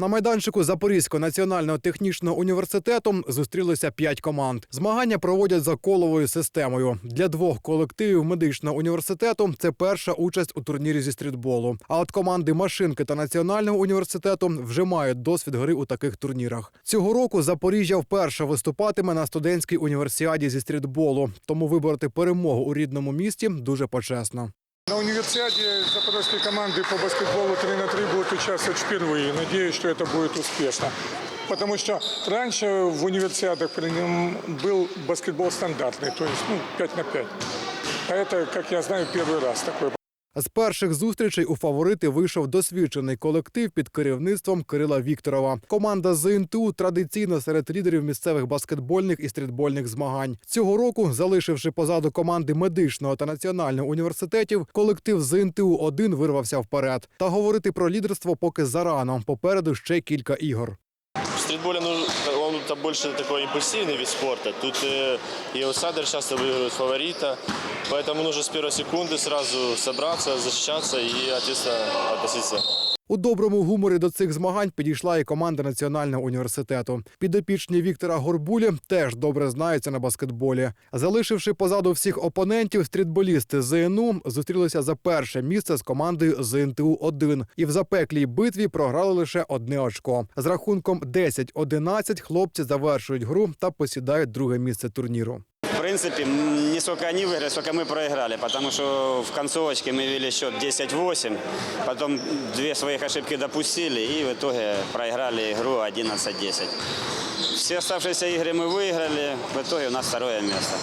На майданчику Запорізького національного технічного університету зустрілися п'ять команд. Змагання проводять за коловою системою. Для двох колективів медичного університету це перша участь у турнірі зі стрітболу. А от команди машинки та національного університету вже мають досвід гри у таких турнірах. Цього року Запоріжжя вперше виступатиме на студентській універсіаді зі стрітболу, тому вибороти перемогу у рідному місті дуже почесно. На универсиаде запорожской команды по баскетболу 3 на 3 будут участвовать впервые. Надеюсь, что это будет успешно. Потому что раньше в универсиадах был баскетбол стандартный, то есть ну, 5 на 5. А это, как я знаю, первый раз такой. З перших зустрічей у фаворити вийшов досвідчений колектив під керівництвом Кирила Вікторова. Команда з ІНТУ традиційно серед лідерів місцевих баскетбольних і стрітбольних змагань. Цього року, залишивши позаду команди медичного та національного університетів, колектив з ІНТУ 1 вирвався вперед. Та говорити про лідерство поки зарано. Попереду ще кілька ігор В стритболе ну, он это больше такой импульсивный вид спорта. Тут э, и аутсайдер часто выигрывает фаворита. Поэтому нужно с первой секунды сразу собраться, защищаться и ответственно относиться. У доброму гуморі до цих змагань підійшла і команда національного університету. Підопічні Віктора Горбулі теж добре знаються на баскетболі. Залишивши позаду всіх опонентів, стрітболісти ЗНУ зустрілися за перше місце з командою ЗНТУ 1 і в запеклій битві програли лише одне очко. З рахунком 10-11 хлопці завершують гру та посідають друге місце турніру В принципе, м, не сколько они выиграли, сколько мы проиграли, потому что в концовочке мы вели счет 10-8, потом две своих ошибки допустили и в итоге проиграли игру 11-10. Все оставшиеся игры мы выиграли, в итоге у нас второе место.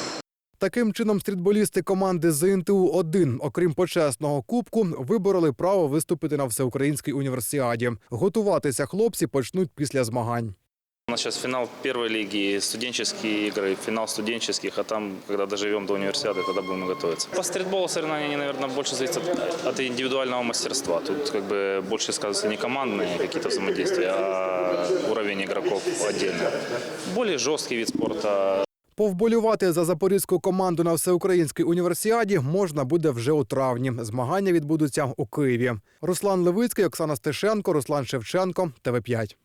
Таким чином, стрітболісти команди ЗНТУ 1 окрім почесного кубку, вибороли право виступити на всеукраїнській універсіаді. Готуватися хлопці почнуть після змагань. У нас сейчас финал первой лиги, студенческие игры, финал студенческих, а там, когда доживем до универсиады, тогда будем готовиться. По стритболу соревнования, они, наверное, больше зависят от, от индивидуального мастерства. Тут как бы больше сказываются не командные какие-то взаимодействия, а уровень игроков отдельно. Более жесткий вид спорта, Повболювати за запорізьку команду на всеукраїнській універсіаді можна буде вже у травні. Змагання відбудуться у Києві. Руслан Левицький, Оксана Стешенко, Руслан Шевченко, ТВ 5